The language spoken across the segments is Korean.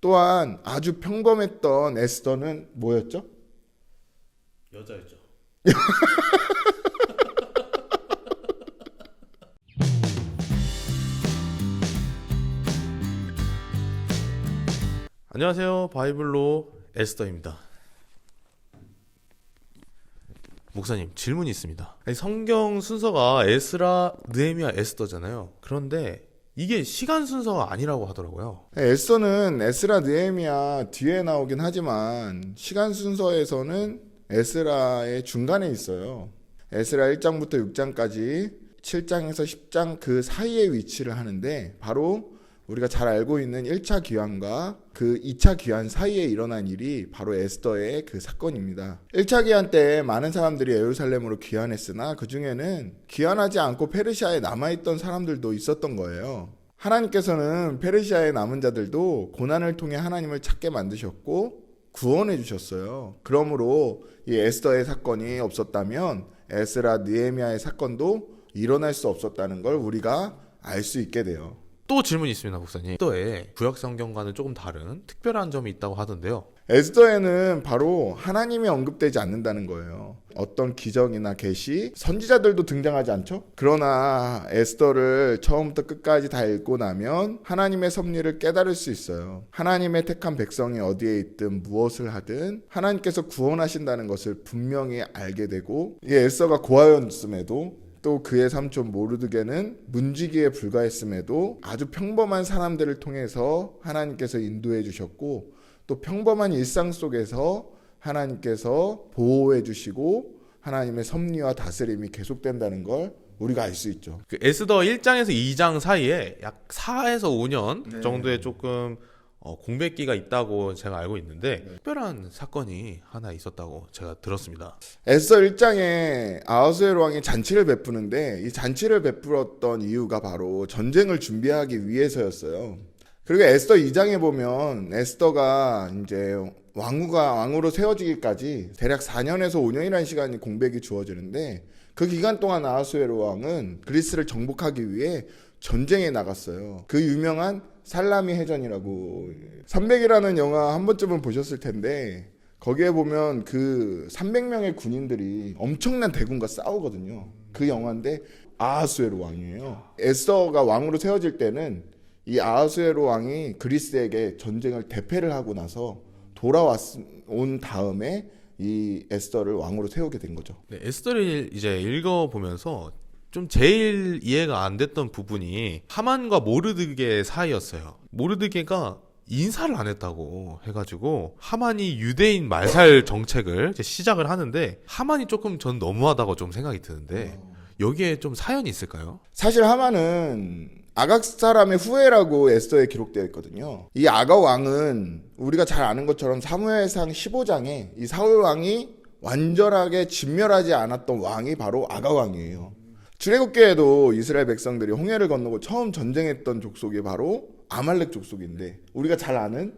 또한 아주 평범했던 에스더는 뭐였죠? 여자였죠. 안녕하세요. 바이블로 에스더입니다. 목사님 질문이 있습니다. 아니, 성경 순서가 에스라, 느헤미야, 에스더잖아요. 그런데 이게 시간 순서가 아니라고 하더라고요. 에스더는 에스라 느헤미야 뒤에 나오긴 하지만 시간 순서에서는 에스라의 중간에 있어요. 에스라 1장부터 6장까지 7장에서 10장 그 사이에 위치를 하는데 바로 우리가 잘 알고 있는 1차 귀환과 그 2차 귀환 사이에 일어난 일이 바로 에스더의 그 사건입니다. 1차 귀환 때 많은 사람들이 예루살렘으로 귀환했으나 그 중에는 귀환하지 않고 페르시아에 남아있던 사람들도 있었던 거예요. 하나님께서는 페르시아에 남은 자들도 고난을 통해 하나님을 찾게 만드셨고 구원해 주셨어요. 그러므로 이 에스더의 사건이 없었다면 에스라 느헤미야의 사건도 일어날 수 없었다는 걸 우리가 알 수 있게 돼요. 또 질문이 있습니다, 목사님. 에스더의 구약 성경과는 조금 다른 특별한 점이 있다고 하던데요. 에스더에는 바로 하나님이 언급되지 않는다는 거예요. 어떤 기적이나 계시, 선지자들도 등장하지 않죠? 그러나 에스더를 처음부터 끝까지 다 읽고 나면 하나님의 섭리를 깨달을 수 있어요. 하나님의 택한 백성이 어디에 있든 무엇을 하든 하나님께서 구원하신다는 것을 분명히 알게 되고 이 에스더가 고아였음에도 또 그의 삼촌 모르드게는 문지기에 불과했음에도 아주 평범한 사람들을 통해서 하나님께서 인도해 주셨고 또 평범한 일상 속에서 하나님께서 보호해 주시고 하나님의 섭리와 다스림이 계속된다는 걸 우리가 알 수 있죠. 그 에스더 1장에서 2장 사이에 약 4에서 5년 네. 정도의 조금 어, 공백기가 있다고 제가 알고 있는데 특별한 사건이 하나 있었다고 제가 들었습니다. 에스더 1장에 아하수엘 왕이 잔치를 베푸는데 이 잔치를 베풀었던 이유가 바로 전쟁을 준비하기 위해서였어요. 그리고 에스더 2장에 보면 에스더가 이제 왕후가 왕으로 세워지기까지 대략 4년에서 5년이라는 시간이 공백이 주어지는데 그 기간 동안 아하수에로 왕은 그리스를 정복하기 위해 전쟁에 나갔어요. 그 유명한 살라미 해전이라고 300이라는 영화 한 번쯤은 보셨을 텐데 거기에 보면 그 300명의 군인들이 엄청난 대군과 싸우거든요. 그 영화인데 아하수에로 왕이에요. 에스더가 왕으로 세워질 때는 이 아하수에로 왕이 그리스에게 전쟁을 대패를 하고 나서 돌아온 다음에 이 에스더를 왕으로 세우게 된 거죠. 네, 에스더를 이제 읽어보면서 좀 제일 이해가 안 됐던 부분이 하만과 모르드게 사이였어요. 모르드게가 인사를 안 했다고 해가지고 하만이 유대인 말살 정책을 시작을 하는데 하만이 조금 전 너무하다고 좀 생각이 드는데 여기에 좀 사연이 있을까요? 사실 하만은 아각 사람의 후예라고 에스더에 기록되어 있거든요. 이 아가 왕은 우리가 잘 아는 것처럼 사무엘상 15장에 이 사울 왕이 완전하게 진멸하지 않았던 왕이 바로 아가 왕이에요. 출애굽기에도 이스라엘 백성들이 홍해를 건너고 처음 전쟁했던 족속이 바로 아말렉 족속인데 우리가 잘 아는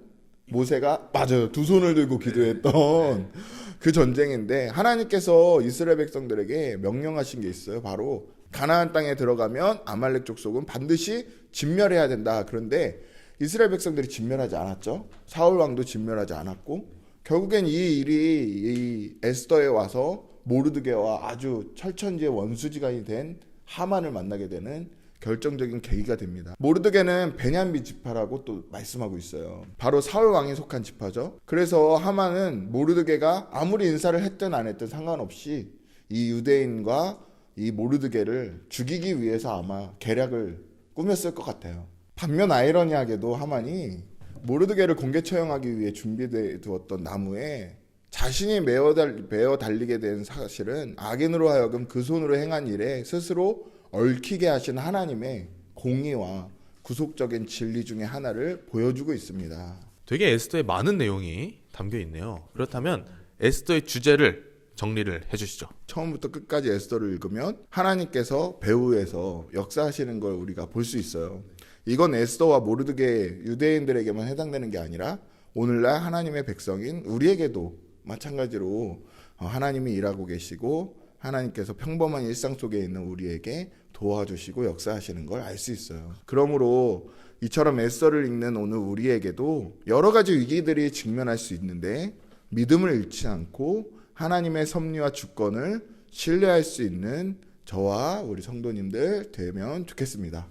모세가 맞아요. 두 손을 들고 기도했던 그 전쟁인데 하나님께서 이스라엘 백성들에게 명령하신 게 있어요. 바로 가나안 땅에 들어가면 아말렉 족속은 반드시 진멸해야 된다. 그런데 이스라엘 백성들이 진멸하지 않았죠. 사울 왕도 진멸하지 않았고 결국엔 이 일이 이 에스더에 와서 모르드게와 아주 철천지의 원수지간이 된 하만을 만나게 되는 결정적인 계기가 됩니다. 모르드게는 베냐민 지파라고 또 말씀하고 있어요. 바로 사울 왕이 속한 지파죠. 그래서 하만은 모르드게가 아무리 인사를 했든 안 했든 상관없이 이 유대인과 이 모르드게를 죽이기 위해서 아마 계략을 꾸몄을 것 같아요. 반면 아이러니하게도 하만이 모르드게를 공개 처형하기 위해 준비돼 두었던 나무에 자신이 메어, 달, 메어 달리게 된 사실은 악인으로 하여금 그 손으로 행한 일에 스스로 얽히게 하신 하나님의 공의와 구속적인 진리 중에 하나를 보여주고 있습니다. 되게 에스더에 많은 내용이 담겨 있네요. 그렇다면 에스더의 주제를 정리를 해주시죠. 처음부터 끝까지 에스더를 읽으면 하나님께서 배후에서 역사하시는 걸 우리가 볼 수 있어요. 이건 에스더와 모르드게 유대인들에게만 해당되는 게 아니라 오늘날 하나님의 백성인 우리에게도 마찬가지로 어, 하나님이 일하고 계시고 하나님께서 평범한 일상 속에 있는 우리에게 도와주시고 역사하시는 걸 알 수 있어요. 그러므로 이처럼 에스더를 읽는 오늘 우리에게도 여러 가지 위기들이 직면할 수 있는데 믿음을 잃지 않고 하나님의 섭리와 주권을 신뢰할 수 있는 저와 우리 성도님들 되면 좋겠습니다.